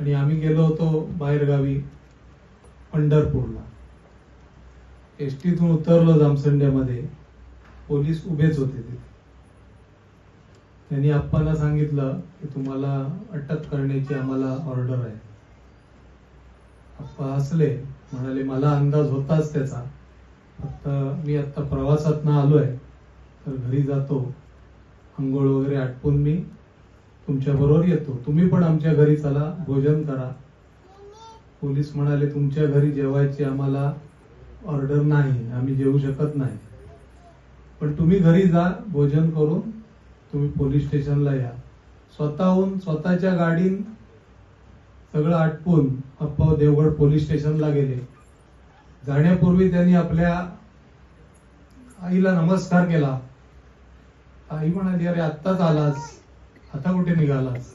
आणि आम्ही गेलो होतो बाहेरगावी पंढरपूरला. एस टीतून उतरलो जामसंड्यामध्ये. पोलीस उभेच होते तिथे. त्यांनी आप्पाला सांगितलं की तुम्हाला अटक करण्याची आम्हाला ऑर्डर आहे. आप्पा हसले म्हणाले मला अंदाज होताच त्याचा. फक्त मी आता प्रवासात ना आलोय तर घरी जातो. आंघोळ वगैरे आटपून मी तुमच्या बरोबर येतो. तुम्ही पण आमच्या घरी चला भोजन करा. पोलीस म्हणाले तुमच्या घरी जेवायची आम्हाला ऑर्डर नाही आम्ही जेवू शकत नाही. पण तुम्ही घरी जा भोजन करून तुम्ही पोलीस स्टेशनला या. स्वतःहून स्वतःच्या गाडीन सगळं आटपून अप्पा देवगड पोलीस स्टेशनला गेले. जाण्यापूर्वी त्यांनी आपल्या आईला नमस्कार केला. आई म्हणाली अरे आत्ताच आलास. आता कुठे निघालास?